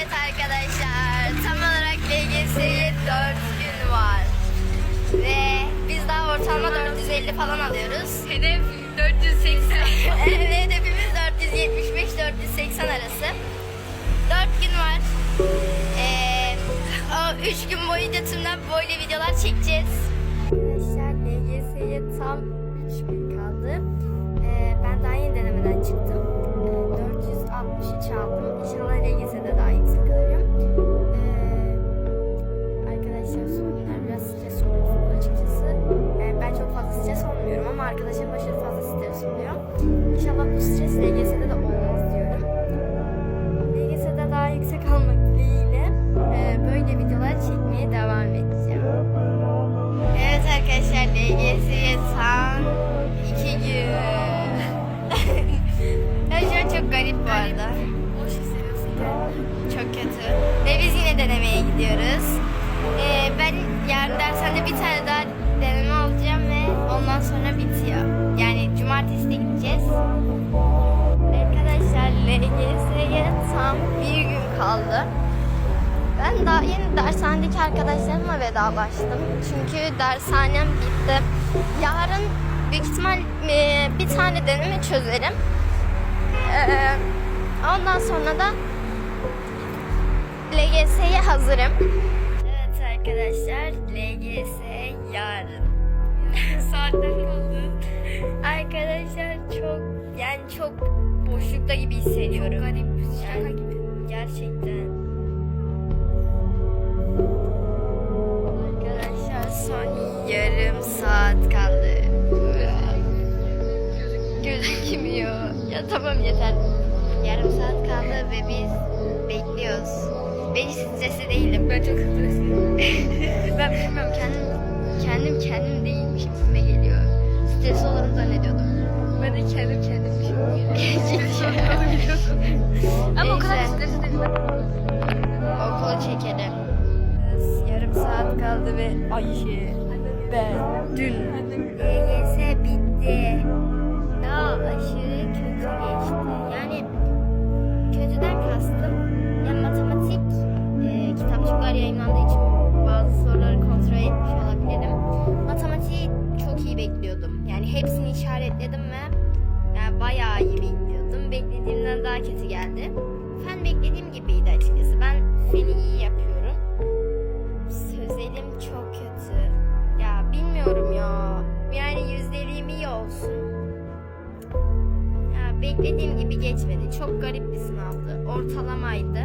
Evet arkadaşlar tam olarak LGS'ye 4 gün var. Ve biz daha ortalama 450 falan alıyoruz. Hedef 480. Evet hedefimiz 475-480 arası. 4 gün var. Ee, o 3 gün boyunca tümden böyle videolar çekeceğiz. Arkadaşlar LGS'ye tam 3 gün kaldı. Ee, ben daha yeni denemeden çıktım. Ee, 463 aldım. İnşallah arkadaşlarım aşırı fazla stres oluyor. İnşallah bu stres LGS'de de olmaz diyorum. LGS'de daha yüksek almak dileğiyle e, böyle videolar çekmeye devam edeceğim. Evet arkadaşlar LGS'ye tam iki gün. şu an çok garip bu arada. Çok kötü. Ve biz yine denemeye gidiyoruz. Ondan sonra bitiyor. Yani cumartesi de gideceğiz. Arkadaşlar LGS'ye tam bir gün kaldı. Ben daha yeni dershanedeki arkadaşlarımla vedalaştım. Çünkü dershanem bitti. Yarın büyük ihtimal e, bir tane deneme çözerim. Ee, ondan sonra da LGS'ye hazırım. Evet arkadaşlar LGS yarın. Saatler kaldı. Arkadaşlar çok yani çok boşlukta gibi hissediyorum. Çok garip. Şaka Yani gibi. Gerçekten. Arkadaşlar son yarım saat kaldı. Gözükmüyor. Ya tamam yeter. Yarım saat kaldı ve biz bekliyoruz. Ben hiç stresli değilim. Ben çok stresliyim. Ben bilmiyorum kendim kendim kendim değilmişim Stresli olurum zannediyordum. Ben de kendim kendimmişim. Ama o kadar Neyse. stresli değilim. Okulu çekelim. Yarım saat kaldı ve Ayşe ben dün LGS bitti. Daha aşırı kötü Yani hepsini işaretledim ve yani bayağı iyi bekliyordum. Beklediğimden daha kötü geldi. Fen beklediğim gibiydi açıkçası. Ben feni iyi yapıyorum. Sözelim çok kötü. Ya bilmiyorum ya. Yani yüzdeliğim iyi olsun. Ya beklediğim gibi geçmedi. Çok garip bir sınavdı. Ortalamaydı.